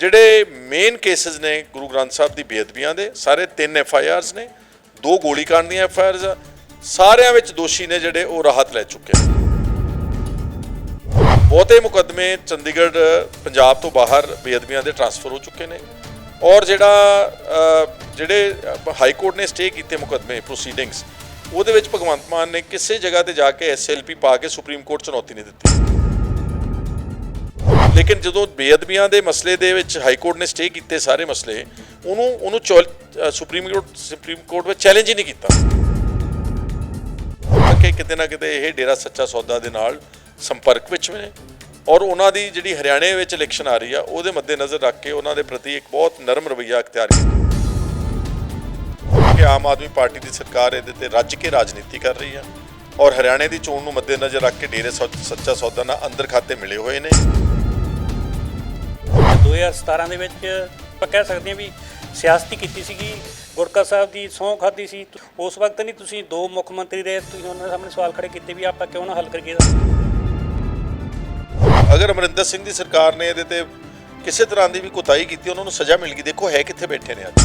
ਜਿਹੜੇ main cases ਨੇ ਗੁਰੂ ਗ੍ਰੰਥ ਸਾਹਿਬ ਦੀ ਬੇਅਦਬੀਆਂ ਦੇ, ਸਾਰੇ ਤਿੰਨ ਐਫ ਆਈ ਆਰਸ ਨੇ, ਦੋ ਗੋਲੀकांड ਦੀਆਂ ਐਫ ਆਈ ਆਰਸ ਸਾਰਿਆਂ ਵਿੱਚ ਦੋਸ਼ੀ ਨੇ ਜਿਹੜੇ ਉਹ ਰਾਹਤ ਲੈ ਚੁੱਕੇ ਬਹੁਤੇ ਮੁਕੱਦਮੇ ਚੰਡੀਗੜ੍ਹ, ਪੰਜਾਬ ਤੋਂ ਬਾਹਰ ਬੇਅਦਬੀਆਂ ਦੇ ਟ੍ਰਾਂਸਫਰ ਹੋ ਚੁੱਕੇ ਨੇ ਔਰ ਜਿਹੜਾ ਜਿਹੜੇ ਹਾਈ ਕੋਰਟ ਨੇ ਸਟੇ ਕੀਤੇ ਮੁਕੱਦਮੇ ਪ੍ਰੋਸੀਡਿੰਗਸ ਉਹਦੇ ਵਿੱਚ ਭਗਵੰਤ ਮਾਨ ਨੇ ਕਿਸੇ ਜਗ੍ਹਾ ਤੇ ਜਾ ਕੇ ਐਸਐਲਪੀ ਪਾ ਕੇ ਸੁਪਰੀਮ ਕੋਰਟ ਚੁਣੌਤੀ ਨਹੀਂ ਦਿੱਤੀ। ਲੇਕਿਨ ਜਦੋਂ ਬੇਅਦਬੀਆਂ ਦੇ ਮਸਲੇ ਦੇ ਵਿੱਚ ਹਾਈ ਕੋਰਟ ਨੇ ਸਟੇ ਕੀਤੇ ਸਾਰੇ ਮਸਲੇ, ਉਹਨੂੰ ਉਹਨੂੰ ਚੌਲ- ਸੁਪਰੀਮ ਕੋਰਟ ਸੁਪਰੀਮ ਕੋਰਟ ਵਿੱਚ ਚੈਲੰਜ ਹੀ ਨਹੀਂ ਕੀਤਾ। ਕਿ ਕਿਤੇ ਨਾ ਕਿਤੇ ਇਹ ਡੇਰਾ ਸੱਚਾ ਸੌਦਾ ਦੇ ਨਾਲ ਸੰਪਰਕ ਵਿੱਚ ਨੇ ਔਰ ਉਹਨਾਂ ਦੀ ਜਿਹੜੀ ਹਰਿਆਣੇ ਵਿੱਚ ਇਲੈਕਸ਼ਨ ਆ ਰਹੀ ਆ, ਉਹਦੇ ਮੱਦੇਨਜ਼ਰ ਰੱਖ ਕੇ ਉਹਨਾਂ ਦੇ ਪ੍ਰਤੀ ਇੱਕ ਬਹੁਤ ਨਰਮ ਰਵੱਈਆ ਅਖਤਿਆਰ ਕੀਤਾ। ਕਿ ਆਮ ਆਦਮੀ ਪਾਰਟੀ ਦੀ ਸਰਕਾਰ ਇਹਦੇ ਤੇ ਰੱਜ ਕੇ ਰਾਜਨੀਤੀ ਕਰ ਰਹੀ ਆ ਔਰ ਹਰਿਆਣੇ ਦੀ ਚੋਣ ਨੂੰ ਮੱਦੇਨਜ਼ਰ ਰੱਖ ਕੇ ਡੇਰੇ ਸੱਚ- ਸੱਚਾ ਸੌਦਾ ਨਾਲ ਅੰਦਰ ਖਾਤੇ ਮਿਲੇ ਹੋਏ ਨੇ। 2017 ਦੇ ਵਿੱਚ ਆਪਾਂ ਕਹਿ ਸਕਦੇ ਹਾਂ ਵੀ ਸਿਆਸਤੀ ਕੀਤੀ ਸੀਗੀ, ਗੁਰਕਾ ਸਾਹਿਬ ਦੀ ਸਹੁੰ ਖਾਦੀ ਸੀ। ਉਸ ਵਕਤ ਨਹੀਂ ਤੁਸੀਂ ਦੋ ਮੁੱਖ ਮੰਤਰੀ ਰਹੇ, ਤੁਸੀਂ ਉਹਨਾਂ ਸਾਹਮਣੇ ਸਵਾਲ ਖੜੇ ਕੀਤੇ ਵੀ ਆਪਾਂ ਕਿਉਂ ਨਾ ਹੱਲ ਕਰੀਏ। ਅਗਰ ਅਮਰਿੰਦਰ ਸਿੰਘ ਦੀ ਸਰਕਾਰ ਨੇ ਇਹਦੇ ਤੇ ਕਿਸੇ ਤਰ੍ਹਾਂ ਦੀ ਵੀ ਕੁਤਾਹੀ ਕੀਤੀ, ਉਹਨਾਂ ਨੂੰ ਸਜ਼ਾ ਮਿਲ ਗਈ, ਦੇਖੋ ਹੈ ਕਿੱਥੇ ਬੈਠੇ ਨੇ ਅੱਜ।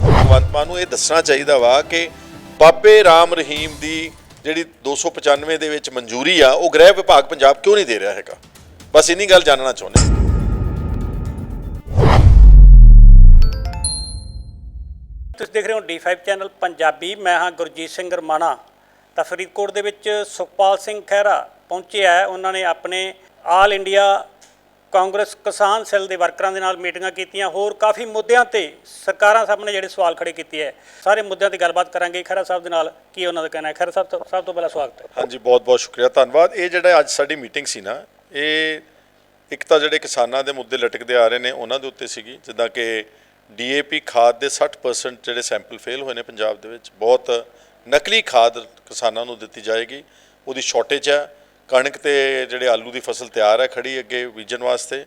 ਭਗਵੰਤ ਮਾਨ ਨੂੰ ਇਹ ਦੱਸਣਾ ਚਾਹੀਦਾ ਵਾ ਕਿ ਬਾਬੇ ਰਾਮ ਰਹੀਮ ਦੀ ਜਿਹੜੀ 295 ਦੇ ਵਿੱਚ ਮਨਜ਼ੂਰੀ ਆ, ਉਹ ਗ੍ਰਹਿ ਵਿਭਾਗ ਪੰਜਾਬ ਕਿਉਂ ਨਹੀਂ ਦੇ ਰਿਹਾ ਹੈਗਾ? ਬਸ ਇੰਨੀ ਗੱਲ ਜਾਣਨਾ ਚਾਹੁੰਦੇ ਹਾਂ। ਤੁਸੀਂ ਦੇਖ ਰਹੇ ਹੋ D5 ਚੈਨਲ ਪੰਜਾਬੀ ਮੈਂ ਹਾਂ ਗੁਰਜੀਤ ਸਿੰਘ ਰਮਾਣਾ। ਤਾਂ ਫਰੀਦਕੋਟ ਦੇ ਵਿੱਚ ਸੁਖਪਾਲ ਸਿੰਘ ਖਹਿਰਾ ਪਹੁੰਚੇ ਹੈ। ਉਹਨਾਂ ਨੇ ਆਪਣੇ ਆਲ ਇੰਡੀਆ ਕਾਂਗਰਸ ਕਿਸਾਨ ਸੈੱਲ ਦੇ ਵਰਕਰਾਂ ਦੇ ਨਾਲ ਮੀਟਿੰਗਾਂ ਕੀਤੀਆਂ। ਹੋਰ ਕਾਫੀ ਮੁੱਦਿਆਂ ਤੇ ਸਰਕਾਰਾਂ ਸਾਹਮਣੇ ਜਿਹੜੇ ਸਵਾਲ ਖੜੇ ਕੀਤੇ ਹੈ। ਸਾਰੇ ਮੁੱਦਿਆਂ ਤੇ ਗੱਲਬਾਤ ਕਰਾਂਗੇ ਖਹਿਰਾ ਸਾਹਿਬ ਦੇ ਨਾਲ। ਕੀ ਉਹਨਾਂ ਦਾ ਕਹਿਣਾ ਹੈ? ਖਹਿਰਾ ਸਾਹਿਬ ਤੋਂ ਸਭ ਤੋਂ ਪਹਿਲਾਂ ਸਵਾਗਤ ਹੈ। ਹਾਂਜੀ ਬਹੁਤ ਬਹੁਤ ਸ਼ੁਕਰੀਆ ਧੰਨਵਾਦ। ਇਹ ਜਿਹੜਾ ਅੱਜ ਸਾਡੀ ਮੀਟਿੰਗ ਸੀ ਨਾ ਇਹ ਇੱਕ ਤਾਂ ਜਿਹੜੇ ਕਿਸਾਨਾਂ ਦੇ ਮੁੱਦੇ ਲਟਕਦੇ ਆ ਰਹੇ ਨੇ, ਉਹਨਾਂ ਦੇ ਉੱਤੇ ਸੀਗੀ, ਜਿੱਦਾਂ ਕਿ ਡੀਏਪੀ ਖਾਦ ਦੇ 60% ਜਿਹੜੇ ਸੈਂਪਲ ਫੇਲ ਹੋਏ ਨੇ ਪੰਜਾਬ ਦੇ ਵਿੱਚ, ਬਹੁਤ ਨਕਲੀ ਖਾਦ ਕਿਸਾਨਾਂ ਨੂੰ ਦਿੱਤੀ ਜਾਏਗੀ। ਉਹਦੀ ਸ਼ਾਰਟੇਜ ਹੈ, ਕਣਕ ਤੇ ਜਿਹੜੇ ਆਲੂ ਦੀ ਫਸਲ ਤਿਆਰ ਹੈ, ਖੜੀ ਅੱਗੇ ਬੀਜਣ ਵਾਸਤੇ।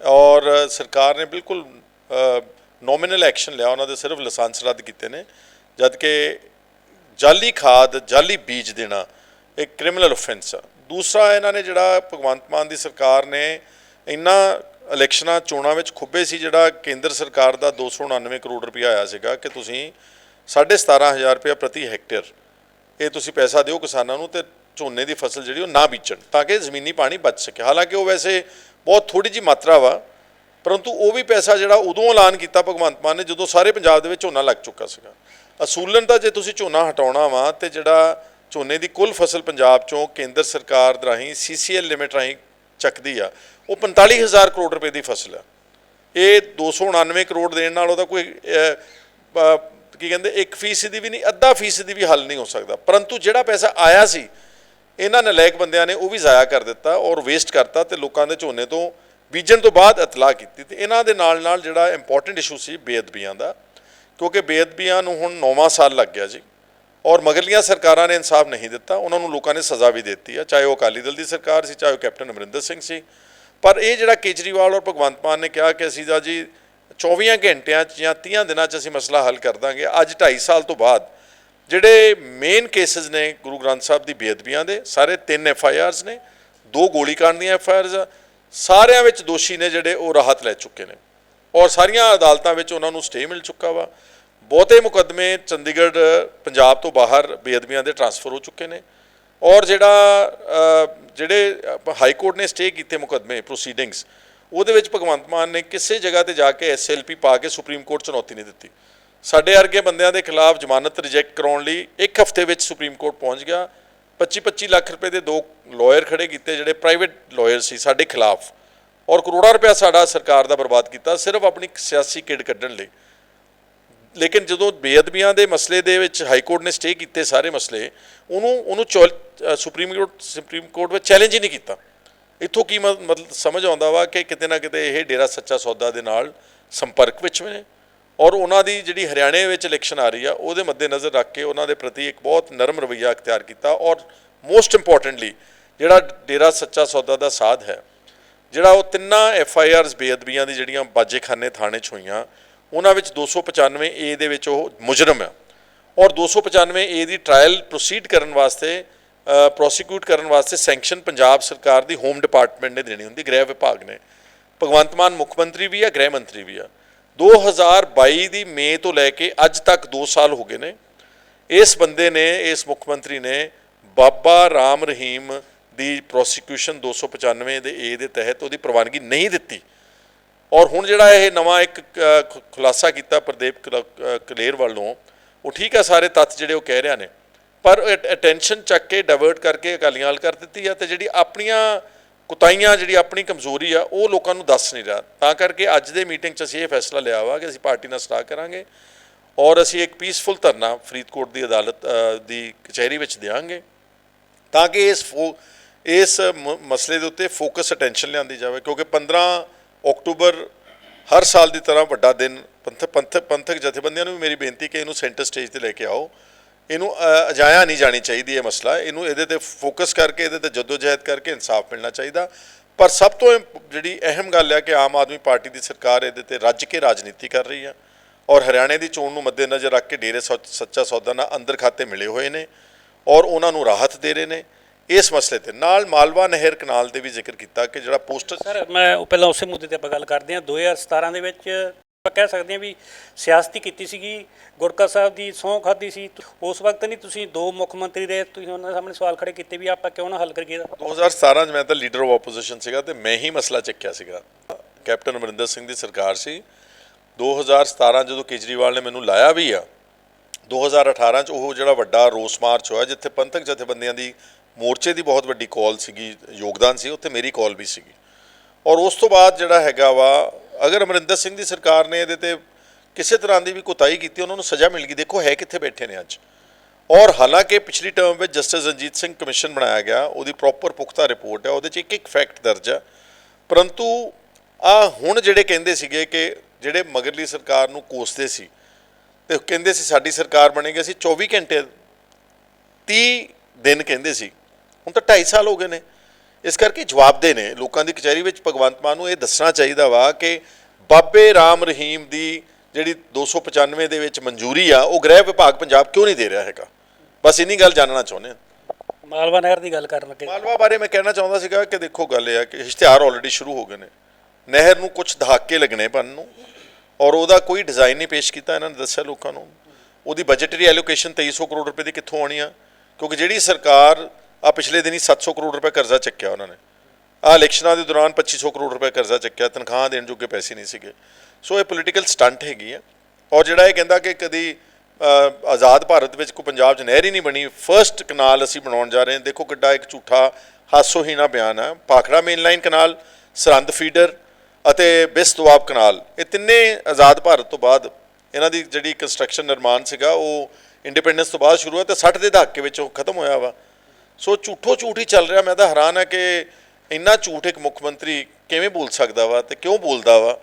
ਔਰ ਸਰਕਾਰ ਨੇ ਬਿਲਕੁਲ ਨੋਮੀਨਲ ਐਕਸ਼ਨ ਲਿਆ, ਉਹਨਾਂ ਦੇ ਸਿਰਫ ਲਾਇਸੈਂਸ ਰੱਦ ਕੀਤੇ ਨੇ। ਜਦ ਕਿ ਜਾਲੀ ਖਾਦ, ਜਾਲੀ ਬੀਜ ਦੇਣਾ ਇੱਕ ਕ੍ਰਿਮੀਨਲ ਆਫੈਂਸ ਆ। ਦੂਸਰਾ ਇਹਨਾਂ ਨੇ ਜਿਹੜਾ ਭਗਵੰਤ ਮਾਨ ਦੀ ਸਰਕਾਰ ਨੇ ਇੰਨਾ ਇਲੈਕਸ਼ਨਾਂ ਚੋਣਾਂ ਵਿੱਚ ਖੁੱਬੇ ਸੀ, ਜਿਹੜਾ ਕੇਂਦਰ ਸਰਕਾਰ ਦਾ 299 ਕਰੋੜ ਰੁਪਇਆ ਆਇਆ ਸੀਗਾ ਕਿ ਤੁਸੀਂ 17500 ਰੁਪਇਆ ਪ੍ਰਤੀ ਹੈਕਟੇਅਰ ਇਹ ਤੁਸੀਂ ਪੈਸਾ ਦਿਓ ਕਿਸਾਨਾਂ ਨੂੰ ਤੇ ਝੋਨੇ ਦੀ ਫਸਲ ਜਿਹੜੀ ਉਹ ਨਾ ਬੀਜਣ ਤਾਂ ਕਿ ਜ਼ਮੀਨੀ ਪਾਣੀ ਬਚ ਸਕੇ। ਹਾਲਾਂਕਿ ਉਹ ਵੈਸੇ ਬਹੁਤ ਥੋੜੀ ਜੀ ਮਾਤਰਾ ਵਾ, ਪਰੰਤੂ ਉਹ ਵੀ ਪੈਸਾ ਜਿਹੜਾ ਉਦੋਂ ਐਲਾਨ ਕੀਤਾ ਭਗਵੰਤ ਮਾਨ ਨੇ ਜਦੋਂ ਸਾਰੇ ਪੰਜਾਬ ਦੇ ਵਿੱਚ ਝੋਨਾ ਲੱਗ ਚੁੱਕਾ ਸੀਗਾ। ਅਸੂਲਨ ਤਾਂ ਜੇ ਤੁਸੀਂ ਝੋਨਾ ਹਟਾਉਣਾ ਵਾ ਤੇ ਜਿਹੜਾ ਝੋਨੇ ਦੀ ਕੁੱਲ ਫਸਲ ਪੰਜਾਬ ਚੋਂ ਕੇਂਦਰ ਸਰਕਾਰ ਦੇ ਰਾਹੀਂ ਸੀਸੀਐਲ ਲਿਮਿਟ ਰਾਹੀਂ ਚੱਕਦੀ ਆ, ਉਹ 45000 ਕਰੋੜ ਰੁਪਏ ਦੀ ਫਸਲ ਆ। ਇਹ 299 ਕਰੋੜ ਦੇਣ ਨਾਲ ਉਹਦਾ ਕੋਈ ਕੀ ਕਹਿੰਦੇ 1 ਫੀਸਦੀ ਵੀ ਨਹੀਂ, ਅੱਧਾ ਫੀਸਦੀ ਵੀ ਹੱਲ ਨਹੀਂ ਹੋ ਸਕਦਾ। ਪਰੰਤੂ ਜਿਹੜਾ ਪੈਸਾ ਆਇਆ ਸੀ, ਇਹਨਾਂ ਨਲਾਇਕ ਬੰਦਿਆਂ ਨੇ ਉਹ ਵੀ ਜ਼ਾਇਆ ਕਰ ਦਿੱਤਾ ਔਰ ਵੇਸਟ ਕਰਤਾ ਤੇ ਲੋਕਾਂ ਦੇ ਝੋਨੇ ਤੋਂ ਬੀਜਣ ਤੋਂ ਬਾਅਦ ਇਤਲਾਹ ਕੀਤੀ ਤੇ ਇਹਨਾਂ ਦੇ ਨਾਲ ਨਾਲ ਜਿਹੜਾ ਇੰਪੋਰਟੈਂਟ ਇਸ਼ੂ ਸੀ ਬੇਅਦਬੀਆਂ ਦਾ, ਕਿਉਂਕਿ ਬੇਅਦਬੀਆਂ ਨੂੰ ਹੁਣ 9ਵਾਂ ਸਾਲ ਲੱਗ ਗਿਆ ਜੀ। ਔਰ ਮਗਰਲੀਆਂ ਸਰਕਾਰਾਂ ਨੇ ਇਨਸਾਫ ਨਹੀਂ ਦਿੱਤਾ, ਉਹਨਾਂ ਨੂੰ ਲੋਕਾਂ ਨੇ ਸਜ਼ਾ ਵੀ ਦਿੱਤੀ ਆ ਚਾਹੇ ਉਹ ਅਕਾਲੀ ਦਲ ਦੀ ਸਰਕਾਰ ਸੀ, ਚਾਹੇ ਉਹ ਕੈਪਟਨ ਅਮਰਿੰਦਰ ਸਿੰਘ ਸੀ। ਪਰ ਇਹ ਜਿਹੜਾ ਕੇਜਰੀਵਾਲ ਔਰ ਭਗਵੰਤ ਮਾਨ ਨੇ ਕਿਹਾ ਕਿ ਅਸੀਂ ਤਾਂ ਜੀ 24 ਘੰਟਿਆਂ 'ਚ ਜਾਂ 30 ਦਿਨਾਂ 'ਚ ਅਸੀਂ ਮਸਲਾ ਹੱਲ ਕਰ ਦਾਂਗੇ, ਅੱਜ 2.5 ਸਾਲ ਤੋਂ ਬਾਅਦ ਜਿਹੜੇ ਮੇਨ ਕੇਸਸ ਨੇ ਗੁਰੂ ਗ੍ਰੰਥ ਸਾਹਿਬ ਦੀ ਬੇਅਦਬੀਆਂ ਦੇ, ਸਾਰੇ ਤਿੰਨ ਐਫ ਆਈ ਆਰਸ ਨੇ, ਦੋ ਗੋਲੀकांड ਦੀਆਂ ਐਫ ਆਈ ਆਰਸ ਸਾਰਿਆਂ ਵਿੱਚ ਦੋਸ਼ੀ ਨੇ ਜਿਹੜੇ ਉਹ ਰਾਹਤ ਲੈ ਚੁੱਕੇ ਨੇ। ਔਰ ਸਾਰੀਆਂ ਅਦਾਲਤਾਂ ਵਿੱਚ ਉਹਨਾਂ ਨੂੰ ਸਟੇ ਮਿਲ ਚੁੱਕਾ ਵਾ। ਬਹੁਤੇ ਮੁਕੱਦਮੇ ਚੰਡੀਗੜ੍ਹ, ਪੰਜਾਬ ਤੋਂ ਬਾਹਰ ਬੇਅਦਬੀਆਂ ਦੇ ਟਰਾਂਸਫਰ ਹੋ ਚੁੱਕੇ ਨੇ ਔਰ ਜਿਹੜਾ ਜਿਹੜੇ ਹਾਈ ਕੋਰਟ ਨੇ ਸਟੇ ਕੀਤੇ ਮੁਕੱਦਮੇ ਪ੍ਰੋਸੀਡਿੰਗਸ ਉਹਦੇ ਵਿੱਚ ਭਗਵੰਤ ਮਾਨ ਨੇ ਕਿਸੇ ਜਗ੍ਹਾ ਤੇ ਜਾ ਕੇ ਐਸਐਲਪੀ ਪਾ ਕੇ ਸੁਪਰੀਮ ਕੋਰਟ ਚੁਣੌਤੀ ਨਹੀਂ ਦਿੱਤੀ। ਸਾਡੇ ਵਰਗੇ ਬੰਦਿਆਂ ਦੇ ਖਿਲਾਫ ਜ਼ਮਾਨਤ ਰਿਜੈਕਟ ਕਰਾਉਣ ਲਈ ਇੱਕ ਹਫ਼ਤੇ ਵਿੱਚ ਸੁਪਰੀਮ ਕੋਰਟ ਪਹੁੰਚ ਗਿਆ। 25-25 ਲੱਖ ਰੁਪਏ ਦੇ ਦੋ ਲਾਇਰ ਖੜੇ ਕੀਤੇ, ਜਿਹੜੇ ਪ੍ਰਾਈਵੇਟ ਲਾਇਰ ਸੀ ਸਾਡੇ ਖਿਲਾਫ। ਔਰ ਕਰੋੜਾਂ ਰੁਪਇਆ ਸਾਡਾ ਸਰਕਾਰ ਦਾ ਬਰਬਾਦ ਕੀਤਾ, ਸਿਰਫ ਆਪਣੀ ਸਿਆਸੀ ਕਿੜ ਕੱਢਣ ਲਈ। ਲੇਕਿਨ ਜਦੋਂ ਬੇਅਦਬੀਆਂ ਦੇ ਮਸਲੇ ਦੇ ਵਿੱਚ ਹਾਈ ਕੋਰਟ ਨੇ ਸਟੇ ਕੀਤੇ ਸਾਰੇ ਮਸਲੇ, ਉਹਨੂੰ ਉਹਨੂੰ ਚੌਲ- ਸੁਪਰੀਮ ਕੋਰਟ ਸੁਪਰੀਮ ਕੋਰਟ ਵਿੱਚ ਚੈਲੰਜ ਹੀ ਨਹੀਂ ਕੀਤਾ। ਇੱਥੋਂ ਕੀ ਮਤਲਬ ਸਮਝ ਆਉਂਦਾ ਵਾ ਕਿ ਕਿਤੇ ਨਾ ਕਿਤੇ ਇਹ ਡੇਰਾ ਸੱਚਾ ਸੌਦਾ ਦੇ ਨਾਲ ਸੰਪਰਕ ਵਿੱਚ ਨੇ ਔਰ ਉਹਨਾਂ ਦੀ ਜਿਹੜੀ ਹਰਿਆਣੇ ਵਿੱਚ ਇਲੈਕਸ਼ਨ ਆ ਰਹੀ ਆ, ਉਹਦੇ ਮੱਦੇਨਜ਼ਰ ਰੱਖ ਕੇ ਉਹਨਾਂ ਦੇ ਪ੍ਰਤੀ ਇੱਕ ਬਹੁਤ ਨਰਮ ਰਵੱਈਆ ਅਖਤਿਆਰ ਕੀਤਾ ਔਰ ਮੋਸਟ ਇੰਪੋਰਟੈਂਟਲੀ ਜਿਹੜਾ ਡੇਰਾ ਸੱਚਾ ਸੌਦਾ ਦਾ ਸਾਧ ਹੈ, ਜਿਹੜਾ ਉਹ ਤਿੰਨਾਂ ਐਫ ਆਈ ਆਰਸ ਬੇਅਦਬੀਆਂ ਦੀ ਜਿਹੜੀਆਂ ਬਾਜੇਖਾਨੇ ਥਾਣੇ 'ਚ ਹੋਈਆਂ ਉਹਨਾਂ ਵਿੱਚ 295 ਏ ਦੇ ਵਿੱਚ ਉਹ ਮੁਜਰਮ ਆ। ਔਰ 295 ਏ ਦੀ ਟ੍ਰਾਇਲ ਪ੍ਰੋਸੀਡ ਕਰਨ ਵਾਸਤੇ ਪ੍ਰੋਸੀਕਿਊਟ ਕਰਨ ਵਾਸਤੇ ਸੈਂਕਸ਼ਨ ਪੰਜਾਬ ਸਰਕਾਰ ਦੀ ਹੋਮ ਡਿਪਾਰਟਮੈਂਟ ਨੇ ਦੇਣੀ ਹੁੰਦੀ, ਗ੍ਰਹਿ ਵਿਭਾਗ ਨੇ। ਭਗਵੰਤ ਮਾਨ ਮੁੱਖ ਮੰਤਰੀ ਵੀ ਆ, ਗ੍ਰਹਿ ਮੰਤਰੀ ਵੀ ਆ। 2022 ਦੀ ਮਈ ਤੋਂ ਲੈ ਕੇ ਅੱਜ ਤੱਕ 2 ਸਾਲ ਹੋ ਗਏ ਨੇ। ਇਸ ਬੰਦੇ ਨੇ, ਇਸ ਮੁੱਖ ਮੰਤਰੀ ਨੇ ਬਾਬਾ ਰਾਮ ਰਹੀਮ ਦੀ ਪ੍ਰੋਸੀਕਿਊਸ਼ਨ 295 ਦੇ ਏ ਦੇ ਤਹਿਤ ਉਹਦੀ ਪ੍ਰਵਾਨਗੀ ਨਹੀਂ ਦਿੱਤੀ। ਔਰ ਹੁਣ ਜਿਹੜਾ ਇਹ ਨਵਾਂ ਇੱਕ ਖੁ- ਖੁਲਾਸਾ ਕੀਤਾ ਪ੍ਰਦੀਪ ਕਲ- ਕਲੇਰ ਵੱਲੋਂ, ਉਹ ਠੀਕ ਆ ਸਾਰੇ ਤੱਥ ਜਿਹੜੇ ਉਹ ਕਹਿ ਰਿਹਾ ਨੇ। ਪਰ ਅਟੈਂਸ਼ਨ ਚੱਕ ਕੇ ਡਾਇਵਰਟ ਕਰਕੇ ਅਕਾਲੀਆਂ ਵੱਲ ਕਰ ਦਿੱਤੀ ਆ ਤੇ ਜਿਹੜੀ ਆਪਣੀਆਂ ਕੁਤਾਈਆਂ, ਜਿਹੜੀ ਆਪਣੀ ਕਮਜ਼ੋਰੀ ਆ, ਉਹ ਲੋਕਾਂ ਨੂੰ ਦੱਸ ਨਹੀਂ ਰਿਹਾ। ਤਾਂ ਕਰਕੇ ਅੱਜ ਦੇ ਮੀਟਿੰਗ 'ਚ ਅਸੀਂ ਇਹ ਫੈਸਲਾ ਲਿਆ ਵਾ ਕਿ ਅਸੀਂ ਪਾਰਟੀ ਨਾਲ ਸਲਾਹ ਕਰਾਂਗੇ ਔਰ ਅਸੀਂ ਇੱਕ ਪੀਸਫੁਲ ਧਰਨਾ ਫਰੀਦਕੋਟ ਦੀ ਅਦਾਲਤ ਦੀ ਕਚਹਿਰੀ ਵਿੱਚ ਦੇਵਾਂਗੇ ਤਾਂ ਕਿ ਇਸ ਫੋ, ਇਸ ਮ- ਮਸਲੇ ਦੇ ਉੱਤੇ ਫੋਕਸ ਅਟੈਂਸ਼ਨ ਲਿਆਂਦੀ ਜਾਵੇ। ਕਿਉਂਕਿ 15 ਅਕਤੂਬਰ ਹਰ ਸਾਲ ਦੀ ਤਰ੍ਹਾਂ ਵੱਡਾ ਦਿਨ ਪੰਥਕ ਪੰਥਕ ਪੰਥਕ ਜਥੇਬੰਦੀਆਂ ਨੂੰ ਵੀ ਮੇਰੀ ਬੇਨਤੀ ਕਿ ਇਹਨੂੰ ਸੈਂਟਰ ਸਟੇਜ ਤੇ ਲੈ ਕੇ ਆਓ। ਇਹਨੂੰ ਅਜਾਇਆ ਨਹੀਂ ਜਾਣੀ ਚਾਹੀਦੀ ਇਹ ਮਸਲਾ। ਇਹਨੂੰ ਇਹਦੇ ਤੇ ਫੋਕਸ ਕਰਕੇ, ਇਹਦੇ ਤੇ ਜਦੋਜਹਿਦ ਕਰਕੇ ਇਨਸਾਫ ਮਿਲਣਾ ਚਾਹੀਦਾ। ਪਰ ਸਭ ਤੋਂ ਇੰਪ- ਜਿਹੜੀ ਅਹਿਮ ਗੱਲ ਹੈ ਕਿ ਆਮ ਆਦਮੀ ਪਾਰਟੀ ਦੀ ਸਰਕਾਰ ਇਹਦੇ ਤੇ ਰੱਜ ਕੇ ਰਾਜਨੀਤੀ ਕਰ ਰਹੀ ਹੈ ਔਰ ਹਰਿਆਣੇ ਦੀ ਚੋਣ ਨੂੰ ਮੱਦੇਨਜ਼ਰ ਰੱਖ ਕੇ ਡੇਰੇ ਸੌ- ਸੱਚਾ ਸੌਦਾ ਨਾਲ ਅੰਦਰ ਖਾਤੇ ਮਿਲੇ ਹੋਏ ਨੇ ਔਰ ਉਹਨਾਂ ਨੂੰ ਰਾਹਤ ਦੇ ਰਹੇ ਨੇ। ਇਸ ਮਸਲੇ ਤੇ ਨਾਲ ਮਾਲਵਾ ਨਹਿਰ ਕਨਾਲ ਤੇ ਵੀ ਜ਼ਿਕਰ ਕੀਤਾ ਕਿ ਜਿਹੜਾ ਪੋਸਟਰ ਸਰ ਮੈਂ ਉਹ ਪਹਿਲਾਂ ਉਸੇ ਮੁੱਦੇ ਤੇ ਆਪਾਂ ਗੱਲ ਕਰਦੇ ਹਾਂ। 2017 ਦੇ ਵਿੱਚ ਆਪਾਂ ਕਹਿ ਸਕਦੇ ਹਾਂ ਵੀ ਸਿਆਸਤੀ ਕੀਤੀ ਸੀਗੀ। ਗੁਰਕਾ ਸਾਹਿਬ ਦੀ ਸਹੁੰ ਖਾਦੀ ਸੀ। ਉਸ ਵਕਤ ਨਹੀਂ ਤੁਸੀਂ ਦੋ ਮੁੱਖ ਮੰਤਰੀ ਰਹੇ ਤੁਸੀਂ ਉਹਨਾਂ ਦੇ ਸਾਹਮਣੇ ਸਵਾਲ ਖੜੇ ਕੀਤੇ ਵੀ ਆਪਾਂ ਕਿਉਂ ਨਾ ਹੱਲ ਕਰੀਏ ਇਹਦਾ? 2017 ਚ ਮੈਂ ਤਾਂ ਲੀਡਰ ਆਫ ਆਪੋਜੀਸ਼ਨ ਸੀਗਾ ਤੇ ਮੈਂ ਹੀ ਮਸਲਾ ਚੱਕਿਆ ਸੀਗਾ। ਕੈਪਟਨ ਅਮਰਿੰਦਰ ਸਿੰਘ ਦੀ ਸਰਕਾਰ ਸੀ। 2017 ਜਦੋਂ ਕੇਜਰੀਵਾਲ ਨੇ ਮੈਨੂੰ ਲਾਇਆ ਵੀ ਆ 2018 ਚ ਉਹ ਜਿਹੜਾ ਵੱਡਾ ਰੋਸ ਮਾਰਚ ਹੋਇਆ ਜਿੱਥੇ ਪੰਥਕ ਜਥੇਬੰਦੀਆਂ ਦੀ ਮੋਰਚੇ ਦੀ ਬਹੁਤ ਵੱਡੀ ਕਾਲ ਸੀਗੀ, ਯੋਗਦਾਨ ਸੀ, ਉੱਥੇ ਮੇਰੀ ਕਾਲ ਵੀ ਸੀਗੀ। ਔਰ ਉਸ ਤੋਂ ਬਾਅਦ ਜਿਹੜਾ ਹੈਗਾ ਵਾ, ਅਗਰ ਅਮਰਿੰਦਰ ਸਿੰਘ ਦੀ ਸਰਕਾਰ ਨੇ ਇਹਦੇ ਤੇ ਕਿਸੇ ਤਰ੍ਹਾਂ ਦੀ ਵੀ ਕੋਤਾਈ ਕੀਤੀ, ਉਹਨਾਂ ਨੂੰ ਸਜ਼ਾ ਮਿਲ ਗਈ। ਦੇਖੋ, ਹੈ ਕਿੱਥੇ ਬੈਠੇ ਨੇ ਅੱਜ। ਔਰ ਹਾਲਾਂਕਿ ਪਿਛਲੀ ਟਰਮ ਵਿੱਚ ਜਸਟਿਸ ਰਣਜੀਤ ਸਿੰਘ ਕਮਿਸ਼ਨ ਬਣਾਇਆ ਗਿਆ, ਉਹਦੀ ਪ੍ਰੋਪਰ ਪੁਖਤਾ ਰਿਪੋਰਟ ਹੈ, ਉਹਦੇ 'ਚ ਇੱਕ ਇੱਕ ਫੈਕਟ ਦਰਜ ਹੈ। ਪਰੰਤੂ ਆ ਹੁਣ ਜਿਹੜੇ ਕਹਿੰਦੇ ਸੀਗੇ ਕਿ ਜਿਹੜੇ ਮਗਰਲੀ ਸਰਕਾਰ ਨੂੰ ਕੋਸਦੇ ਸੀ, ਤੇ ਕਹਿੰਦੇ ਸੀ ਸਾਡੀ ਸਰਕਾਰ ਬਣੇਗੀ, ਅਸੀਂ 24 ਘੰਟੇ 30 ਦਿਨ ਕਹਿੰਦੇ ਸੀ ਹੁਣ ਤਾਂ 2.5 ਸਾਲ ਹੋ ਗਏ ਨੇ। ਇਸ ਕਰਕੇ ਜਵਾਬਦੇ ਨੇ। ਲੋਕਾਂ ਦੀ ਕਚਹਿਰੀ ਵਿੱਚ ਭਗਵੰਤ ਮਾਨ ਨੂੰ ਇਹ ਦੱਸਣਾ ਚਾਹੀਦਾ ਵਾ ਕਿ ਬਾਬੇ ਰਾਮ ਰਹੀਮ ਦੀ ਜਿਹੜੀ 295 ਦੇ ਵਿੱਚ ਮਨਜ਼ੂਰੀ ਆ ਉਹ ਗ੍ਰਹਿ ਵਿਭਾਗ ਪੰਜਾਬ ਕਿਉਂ ਨਹੀਂ ਦੇ ਰਿਹਾ ਹੈਗਾ? ਬਸ ਇੰਨੀ ਗੱਲ ਜਾਣਨਾ ਚਾਹੁੰਦੇ ਹਾਂ। ਮਾਲਵਾ ਨਹਿਰ ਦੀ ਗੱਲ ਕਰਨ ਲੱਗੇ। ਮਾਲਵਾ ਬਾਰੇ ਮੈਂ ਕਹਿਣਾ ਚਾਹੁੰਦਾ ਸੀਗਾ ਕਿ ਦੇਖੋ ਗੱਲ ਇਹ ਆ ਕਿ ਇਸ਼ਤਿਹਾਰ ਆਲਰੇਡੀ ਸ਼ੁਰੂ ਹੋ ਗਏ ਨੇ। ਨਹਿਰ ਨੂੰ ਕੁਝ ਦਹਾਕੇ ਲੱਗਣੇ ਪਨ ਨੂੰ ਔਰ ਉਹਦਾ ਕੋਈ ਡਿਜ਼ਾਈਨ ਨਹੀਂ ਪੇਸ਼ ਕੀਤਾ ਇਹਨਾਂ ਨੇ ਦੱਸਿਆ ਲੋਕਾਂ ਨੂੰ। ਉਹਦੀ ਬਜਟਰੀ ਐਲੋਕੇਸ਼ਨ 2300 ਕਰੋੜ ਰੁਪਏ ਦੀ ਕਿੱਥੋਂ ਆਉਣੀ ਆ? ਕਿਉਂਕਿ ਜਿਹੜੀ ਸਰਕਾਰ ਆ ਪਿਛਲੇ ਦਿਨੀ 700 ਕਰੋੜ ਰੁਪਏ ਕਰਜ਼ਾ ਚੱਕਿਆ ਉਹਨਾਂ ਨੇ। ਆ ਇਲੈਕਸ਼ਨਾਂ ਦੇ ਦੌਰਾਨ 2500 ਕਰੋੜ ਰੁਪਏ ਕਰਜ਼ਾ ਚੱਕਿਆ, ਤਨਖਾਹਾਂ ਦੇਣ ਜੋਗੇ ਪੈਸੇ ਨਹੀਂ ਸੀਗੇ। ਸੋ ਇਹ ਪੋਲੀਟੀਕਲ ਸਟੰਟ ਹੈਗੀ ਆ। ਔਰ ਜਿਹੜਾ ਇਹ ਕਹਿੰਦਾ ਕਿ ਕਦੀ ਆਜ਼ਾਦ ਭਾਰਤ ਵਿੱਚ ਕੋਈ ਪੰਜਾਬ 'ਚ ਨਹਿਰ ਹੀ ਨਹੀਂ ਬਣੀ ਫਰਸਟ ਕਨਾਲ ਅਸੀਂ ਬਣਾਉਣ ਜਾ ਰਹੇ ਹਾਂ। ਦੇਖੋ ਕਿੱਡਾ ਇੱਕ ਝੂਠਾ ਹਾਸੋਹੀਣਾ ਬਿਆਨ ਹੈ Bhakra main line canal Sirhind feeder ਅਤੇ ਬਿਸ ਦੁਆਬ ਕਨਾਲ ਇਹ ਤਿੰਨੇ ਆਜ਼ਾਦ ਭਾਰਤ ਤੋਂ ਬਾਅਦ ਇਹਨਾਂ ਦੀ ਜਿਹੜੀ ਕੰਸਟਰਕਸ਼ਨ ਨਿਰਮਾਣ ਸੀਗਾ, ਉਹ ਇੰਡੀਪੈਂਡੈਂਸ ਤੋਂ ਬਾਅਦ ਸ਼ੁਰੂ ਹੋਇਆ ਤੇ 60 ਦੇ ਦਹਾਕੇ ਵਿੱਚ ਉਹ ਖਤਮ ਹੋਇਆ ਵਾ। ਸੋ ਝੂਠੋ ਝੂਠ ਹੀ ਚੱਲ ਰਿਹਾ, ਮੈਂ ਤਾਂ ਹੈਰਾਨ ਹੈ ਕਿ ਇੰਨਾ ਝੂਠ ਇੱਕ ਮੁੱਖ ਮੰਤਰੀ ਕਿਵੇਂ ਬੋਲ ਸਕਦਾ ਵਾ ਤੇ ਕਿਉਂ ਬੋਲਦਾ ਵਾ?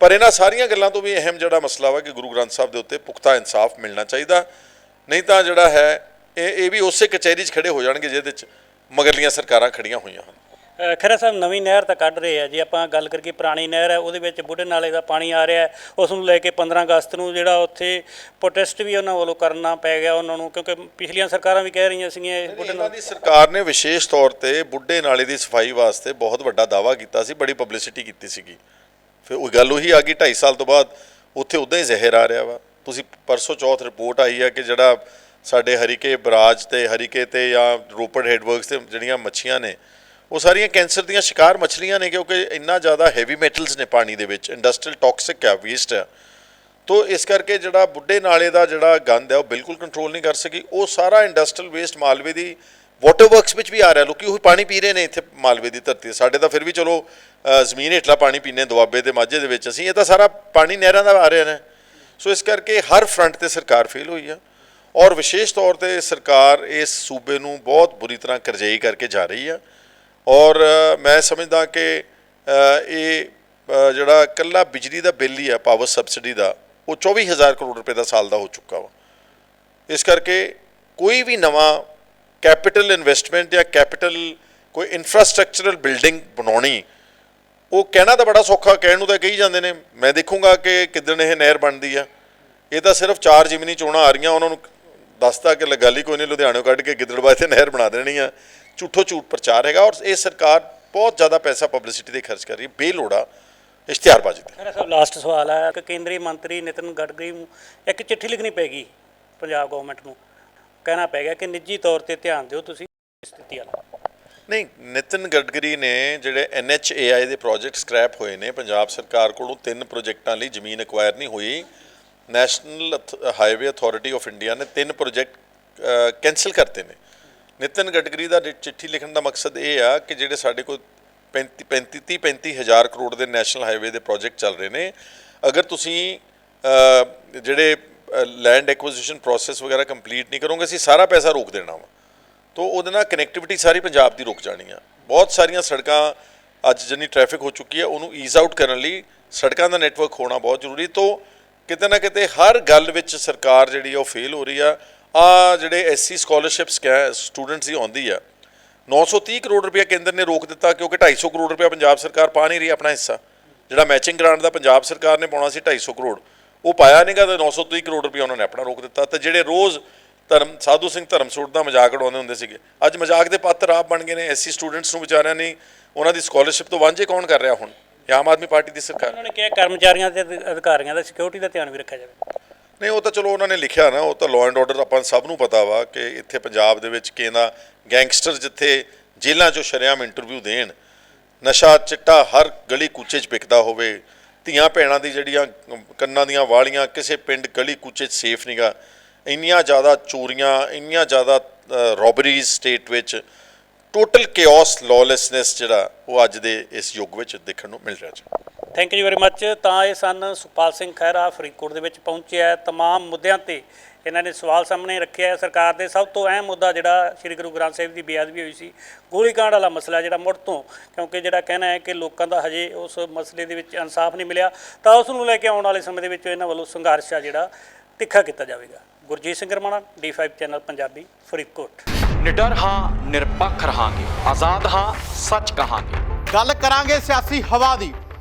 ਪਰ ਇਹਨਾਂ ਸਾਰੀਆਂ ਗੱਲਾਂ ਤੋਂ ਵੀ ਅਹਿਮ ਜਿਹੜਾ ਮਸਲਾ ਵਾ ਕਿ ਗੁਰੂ ਗ੍ਰੰਥ ਸਾਹਿਬ ਦੇ ਉੱਤੇ ਪੁਖਤਾ ਇਨਸਾਫ ਮਿਲਣਾ ਚਾਹੀਦਾ। ਨਹੀਂ ਤਾਂ ਜਿਹੜਾ ਹੈ, ਇਹ ਇਹ ਵੀ ਉਸੇ ਕਚਹਿਰੀ 'ਚ ਖੜੇ ਹੋ ਜਾਣਗੇ ਜਿਹਦੇ 'ਚ ਮਗਰਲੀਆਂ ਸਰਕਾਰਾਂ ਖੜੀਆਂ ਹੋਈਆਂ ਹਨ। ਅ, ਖਹਿਰਾ ਸਾਹਿਬ ਨਵੀਂ ਨਹਿਰ ਤਾਂ ਕੱਢ ਰਹੇ ਆ ਜੇ। ਆਪਾਂ ਗੱਲ ਕਰੀਏ ਪੁਰਾਣੀ ਨਹਿਰ ਹੈ ਉਹਦੇ ਵਿੱਚ ਬੁੱਢੇ ਨਾਲੇ ਦਾ ਪਾਣੀ ਆ ਰਿਹਾ ਉਸ ਨੂੰ ਲੈ ਕੇ 15 ਅਗਸਤ ਨੂੰ ਜਿਹੜਾ ਉੱਥੇ ਪ੍ਰੋਟੈਸਟ ਵੀ ਉਹਨਾਂ ਵੱਲੋਂ ਕਰਨਾ ਪੈ ਗਿਆ ਉਹਨਾਂ ਨੂੰ ਕਿਉਂਕਿ ਪਿਛਲੀਆਂ ਸਰਕਾਰਾਂ ਵੀ ਕਹਿ ਰਹੀਆਂ ਸੀਗੀਆਂ ਇਹ ਬੁੱਢੇ ਨਾਲੇ ਦੀ ਸਰਕਾਰ ਨੇ ਵਿਸ਼ੇਸ਼ ਤੌਰ ਤੇ ਬੁੱਢੇ ਨਾਲੇ ਦੀ ਸਫ਼ਾਈ ਵਾਸਤੇ ਬਹੁਤ ਵੱਡਾ ਦਾਵਾ ਕੀਤਾ ਸੀ ਬੜੀ ਪਬਲਿਸਿਟੀ ਕੀਤੀ ਸੀਗੀ। ਫਿਰ ਉਹ ਗੱਲ ਉਹੀ ਆ ਗਈ 2.5 ਸਾਲ ਤੋਂ ਬਾਅਦ ਉੱਥੇ ਉਦਾਂ ਹੀ ਜ਼ਹਿਰ ਆ ਰਿਹਾ ਵਾ। ਤੁਸੀਂ ਪਰਸੋਂ ਚੌਥ ਰਿਪੋਰਟ ਆਈ ਹੈ ਕਿ ਜਿਹੜਾ ਸਾਡੇ ਹਰੀਕੇ ਬਰਾਜ ਤੇ ਹਰੀਕੇ ਤੇ ਜਾਂ ਰੋਪੜ ਹੈਡਵਰਕਸ ਤੇ ਜਿਹੜੀਆਂ ਮੱਛੀਆਂ ਨੇ ਉਹ ਸਾਰੀਆਂ ਕੈਂਸਰ ਦੀਆਂ ਸ਼ਿਕਾਰ ਮੱਛਲੀਆਂ ਨੇ ਕਿਉਂਕਿ ਇੰਨਾ ਜ਼ਿਆਦਾ ਹੈਵੀ ਮੈਟਲਸ ਨੇ ਪਾਣੀ ਦੇ ਵਿੱਚ ਇੰਡਸਟਰੀਅਲ ਟੌਕਸਿਕ ਹੈ ਵੇਸਟ ਹੈ। ਤੋ ਇਸ ਕਰਕੇ ਜਿਹੜਾ ਬੁੱਢੇ ਨਾਲੇ ਦਾ ਜਿਹੜਾ ਗੰਦ ਹੈ, ਉਹ ਬਿਲਕੁਲ ਕੰਟਰੋਲ ਨਹੀਂ ਕਰ ਸਕੀ। ਉਹ ਸਾਰਾ ਇੰਡਸਟਰੀਅਲ ਵੇਸਟ ਮਾਲਵੇ ਦੀ ਵਾਟਰ ਵਰਕਸ ਵਿੱਚ ਵੀ ਆ ਰਿਹਾ। ਲੋਕੀ ਉਹ ਪਾਣੀ ਪੀ ਰਹੇ ਨੇ ਇੱਥੇ ਮਾਲਵੇ ਦੀ ਧਰਤੀ ਤੇ। ਸਾਡੇ ਤਾਂ ਫਿਰ ਵੀ ਚਲੋ ਜ਼ਮੀਨ ਹੇਠਲਾ ਪਾਣੀ ਪੀਨੇ ਦੁਆਬੇ ਦੇ ਮਾਝੇ ਦੇ ਵਿੱਚ। ਅਸੀਂ ਇਹ ਤਾਂ ਸਾਰਾ ਪਾਣੀ ਨਹਿਰਾਂ ਦਾ ਆ ਰਿਹਾ ਨੇ। ਸੋ ਇਸ ਕਰਕੇ ਹਰ ਫਰੰਟ ਤੇ ਸਰਕਾਰ ਫੇਲ ਹੋਈ ਆ। ਔਰ ਵਿਸ਼ੇਸ਼ ਤੌਰ ਤੇ ਸਰਕਾਰ ਇਸ ਸੂਬੇ ਨੂੰ ਬਹੁਤ ਬੁਰੀ ਤਰ੍ਹਾਂ ਕਰਜ਼ਈ ਕਰਕੇ ਜਾ ਰਹੀ ਆ। ਔਰ ਮੈਂ ਸਮਝਦਾ ਕਿ ਇਹ ਜਿਹੜਾ ਇਕੱਲਾ ਬਿਜਲੀ ਦਾ ਬਿੱਲ ਹੀ ਆ ਪਾਵਰ ਸਬਸਿਡੀ ਦਾ, ਉਹ 24000 ਕਰੋੜ ਰੁਪਏ ਦਾ ਸਾਲ ਦਾ ਹੋ ਚੁੱਕਾ ਵਾ। ਇਸ ਕਰਕੇ ਕੋਈ ਵੀ ਨਵਾਂ ਕੈਪੀਟਲ ਇਨਵੈਸਟਮੈਂਟ ਜਾਂ ਕੈਪੀਟਲ ਕੋਈ ਇਨਫਰਾਸਟ੍ਰਕਚਰਲ ਬਿਲਡਿੰਗ ਬਣਾਉਣੀ, ਉਹ ਕਹਿਣਾ ਤਾਂ ਬੜਾ ਸੌਖਾ, ਕਹਿਣ ਨੂੰ ਤਾਂ ਕਹੀ ਜਾਂਦੇ ਨੇ, ਮੈਂ ਦੇਖੂੰਗਾ ਕਿ ਕਿਦਣ ਇਹ ਨਹਿਰ ਬਣਦੀ ਆ। ਇਹ ਤਾਂ ਸਿਰਫ ਚਾਰ ਜਿਮਨੀ ਚੋਣਾਂ ਆ ਰਹੀਆਂ, ਉਹਨਾਂ ਨੂੰ ਦੱਸਤਾ ਕਿ ਲਗਾਲੀ ਕੋਈ ਨਹੀਂ, ਲੁਧਿਆਣੋਂ ਕੱਢ ਕੇ ਗਿੱਦੜਬਾਹ ਤੇ ਨਹਿਰ ਬਣਾ ਦੇਣੀ ਆ। ਝੂਠੋ ਝੂਠ ਪ੍ਰਚਾਰ ਹੈਗਾ ਔਰ ਇਹ ਸਰਕਾਰ ਬਹੁਤ ਜ਼ਿਆਦਾ ਪੈਸਾ ਪਬਲਿਸਿਟੀ ਤੇ ਖਰਚ ਕਰ ਰਹੀ ਹੈ ਬੇਲੋੜਾ ਇਸ਼ਤਿਹਾਰਬਾਜ਼ੀ ਤੇ। ਮੇਰਾ ਸਭ ਲਾਸਟ ਸਵਾਲ ਹੈ ਕਿ ਕੇਂਦਰੀ ਮੰਤਰੀ ਨਿਤਿਨ ਗਡਕਰੀ ਨੂੰ ਇੱਕ ਚਿੱਠੀ ਲਿਖਣੀ ਪੈਗੀ ਪੰਜਾਬ ਗਵਰਨਮੈਂਟ ਨੂੰ। ਕਹਿਣਾ ਪੈ ਗਿਆ ਕਿ ਨਿੱਜੀ ਤੌਰ ਤੇ ਧਿਆਨ ਦਿਓ ਤੁਸੀਂ ਸਥਿਤੀ ਵਾਲਾ। ਨਹੀਂ ਨਿਤਿਨ ਗਡਕਰੀ ਨੇ ਜਿਹੜੇ NHAI ਦੇ ਪ੍ਰੋਜੈਕਟ ਸਕ੍ਰੈਪ ਹੋਏ ਨੇ ਪੰਜਾਬ ਸਰਕਾਰ ਕੋਲੋਂ ਤਿੰਨ ਪ੍ਰੋਜੈਕਟਾਂ ਲਈ ਜ਼ਮੀਨ ਐਕਵਾਇਰ ਨਹੀਂ ਹੋਈ। National highway authority of India ਨੇ ਤਿੰਨ ਪ੍ਰੋਜੈਕਟ ਕੈਨਸਲ ਕਰਤੇ ਨੇ। ਨਿਤਿਨ ਗਡਕਰੀ ਦਾ ਰਿ- ਚਿੱਠੀ ਲਿਖਣ ਦਾ ਮਕਸਦ ਇਹ ਆ ਕਿ ਜਿਹੜੇ ਸਾਡੇ ਕੋਲ 35 35 30 35 ਹਜ਼ਾਰ ਕਰੋੜ ਦੇ ਨੈਸ਼ਨਲ ਹਾਈਵੇ ਦੇ ਪ੍ਰੋਜੈਕਟ ਚੱਲ ਰਹੇ ਨੇ। ਅਗਰ ਤੁਸੀਂ ਜਿਹੜੇ ਲੈਂਡ ਐਕੁਜੀਸ਼ਨ ਪ੍ਰੋਸੈਸ ਵਗੈਰਾ ਕੰਪਲੀਟ ਨਹੀਂ ਕਰੋਗੇ, ਅਸੀਂ ਸਾਰਾ ਪੈਸਾ ਰੋਕ ਦੇਣਾ ਵਾ। ਤੋ ਉਹਦੇ ਨਾਲ ਕਨੈਕਟੀਵਿਟੀ ਸਾਰੀ ਪੰਜਾਬ ਦੀ ਰੁਕ ਜਾਣੀ ਆ। ਬਹੁਤ ਸਾਰੀਆਂ ਸੜਕਾਂ ਅੱਜ ਜਿੰਨੀ ਟ੍ਰੈਫਿਕ ਹੋ ਚੁੱਕੀ ਹੈ ਉਹਨੂੰ ਈਜ਼ ਆਊਟ ਕਰਨ ਲਈ ਸੜਕਾਂ ਦਾ ਨੈਟਵਰਕ ਹੋਣਾ ਬਹੁਤ ਜ਼ਰੂਰੀ। ਤੋ ਕਿਤੇ ਨਾ ਕਿਤੇ ਹਰ ਗੱਲ ਵਿੱਚ ਸਰਕਾਰ ਜਿਹੜੀ ਆ, ਉਹ ਫੇਲ ਹੋ ਰਹੀ ਆ। ਆ ਜਿਹੜੇ ਐਸਸੀ ਸਕਾਲਰਸ਼ਿਪਸ ਸਟੂਡੈਂਟਸ ਦੀ ਆਉਂਦੀ ਆ 930 ਕਰੋੜ ਰੁਪਏ ਕੇਂਦਰ ਨੇ ਰੋਕ ਦਿੱਤਾ ਕਿਉਂਕਿ 250 ਕਰੋੜ ਰੁਪਏ ਪੰਜਾਬ ਸਰਕਾਰ ਪਾ ਨਹੀਂ ਰਹੀ ਆਪਣਾ ਹਿੱਸਾ। ਜਿਹੜਾ ਮੈਚਿੰਗ ਗ੍ਰਾਂਟ ਦਾ ਪੰਜਾਬ ਸਰਕਾਰ ਨੇ ਪਾਉਣਾ ਸੀ 250 ਕਰੋੜ, ਉਹ ਪਾਇਆ ਨਹੀਂਗਾ ਤੇ 930 ਕਰੋੜ ਰੁਪਏ ਉਹਨਾਂ ਨੇ ਆਪਣਾ ਰੋਕ ਦਿੱਤਾ ਤੇ ਜਿਹੜੇ ਰੋਜ਼ ਧਰਮ, ਸਾਧੂ ਸਿੰਘ ਧਰਮਸੋਟ ਦਾ ਮਜ਼ਾਕ ਉਡਾਉਂਦੇ ਹੁੰਦੇ ਸੀਗੇ, ਅੱਜ ਮਜ਼ਾਕ ਦੇ ਪਾਤਰ ਆਪ ਬਣ ਗਏ ਨੇ ਐਸਸੀ ਸਟੂਡੈਂਟਸ ਨੂੰ ਵਿਚਾਰਿਆਂ ਨੇ ਉਹਨਾਂ ਦੀ ਸਕਾਲਰਸ਼ਿਪ ਤੋਂ ਵਾਂਝੇ ਕੌਣ ਕਰ ਰਿਹਾ ਹੁਣ? ਆਮ ਆਦਮੀ ਪਾਰਟੀ ਦੀ ਸਰਕਾਰ। ਉਹਨਾਂ ਨੇ ਕਿਹਾ ਕਰਮਚਾਰੀਆਂ ਤੇ ਅਧਿਕਾਰੀਆਂ ਦਾ ਸਿਕਿਉਰਿਟੀ ਦਾ ਧਿਆਨ ਵੀ ਰੱਖਿਆ ਜਾਵੇ। ਨਹੀਂ, ਉਹ ਤਾਂ ਚਲੋ ਉਹਨਾਂ ਨੇ ਲਿਖਿਆ ਨਾ, ਉਹ ਤਾਂ ਲਾਅ ਐਂਡ ਆਰਡਰ ਆਪਾਂ ਸਭ ਨੂੰ ਪਤਾ ਵਾ ਕਿ ਇੱਥੇ ਪੰਜਾਬ ਦੇ ਵਿੱਚ ਕਿਹਦਾ ਗੈਂਗਸਟਰ ਜਿੱਥੇ ਜੇਲ੍ਹਾਂ 'ਚੋਂ ਸ਼ਰੇਆਮ ਇੰਟਰਵਿਊ ਦੇਣ, ਨਸ਼ਾ ਚਿੱਟਾ ਹਰ ਗਲੀ ਕੂਚੇ 'ਚ ਵਿਕਦਾ ਹੋਵੇ, ਧੀਆਂ ਭੈਣਾਂ ਦੀ ਜਿਹੜੀਆਂ ਕੰਨਾਂ ਦੀਆਂ ਵਾਲੀਆਂ, ਕਿਸੇ ਪਿੰਡ ਗਲੀ ਕੂਚੇ 'ਚ ਸੇਫ ਨਹੀਂਗਾ ਇੰਨੀਆਂ ਜ਼ਿਆਦਾ ਚੋਰੀਆਂ, ਇੰਨੀਆਂ ਜ਼ਿਆਦਾ ਰੋਬਰੀਜ਼ ਸਟੇਟ ਵਿੱਚ ਟੋਟਲ ਕਿਓਸ ਲਾਲੈਸਨੈਸ ਜਿਹੜਾ ਉਹ ਅੱਜ ਦੇ ਇਸ ਯੁੱਗ ਵਿੱਚ ਦੇਖਣ ਨੂੰ ਮਿਲ ਰਿਹਾ ਜੀ। ਥੈਂਕ ਯੂ ਵੈਰੀ ਮੱਚ ਤਾਂ ਇਹ ਸਨ ਸੁਪਾਲ ਸਿੰਘ ਖਹਿਰਾ ਫਰੀਦਕੋਟ ਦੇ ਵਿੱਚ ਪਹੁੰਚਿਆ ਤਮਾਮ ਮੁੱਦਿਆਂ ਤੇ ਇਹਨਾਂ ਨੇ ਸਵਾਲ ਸਾਹਮਣੇ ਰੱਖਿਆ ਸਰਕਾਰ ਦੇ ਸਭ ਤੋਂ ਅਹਿਮ ਮੁੱਦਾ ਜਿਹੜਾ ਸ੍ਰੀ ਗੁਰੂ ਗ੍ਰੰਥ ਸਾਹਿਬ ਦੀ ਬੇਅਦਬੀ ਹੋਈ ਸੀ ਗੋਲੀਕਾਂਡ ਵਾਲਾ ਮਸਲਾ ਜਿਹੜਾ ਮੁੜ ਤੋਂ ਕਿਉਂਕਿ ਜਿਹੜਾ ਕਹਿਣਾ ਹੈ ਕਿ ਲੋਕਾਂ ਦਾ ਹਜੇ ਉਸ ਮਸਲੇ ਦੇ ਵਿੱਚ ਇਨਸਾਫ ਨਹੀਂ ਮਿਲਿਆ ਤਾਂ ਉਸ ਨੂੰ ਲੈ ਕੇ ਆਉਣ ਵਾਲੇ ਸਮੇਂ ਦੇ ਵਿੱਚ ਇਹਨਾਂ ਵੱਲੋਂ ਸੰਘਰਸ਼ ਆ ਜਿਹੜਾ ਤਿੱਖਾ ਕੀਤਾ ਜਾਵੇਗਾ। Gurjeet Singh Ramana D5 channel Punjabi Faridkot. ਨਿਡਰ ਹਾਂ ਨਿਰਪੱਖ ਰਹਾਂਗੇ। ਆਜ਼ਾਦ ਹਾਂ ਸੱਚ ਕਹਾਂਗੇ। ਗੱਲ ਕਰਾਂਗੇ ਸਿਆਸੀ ਹਵਾ ਦੀ।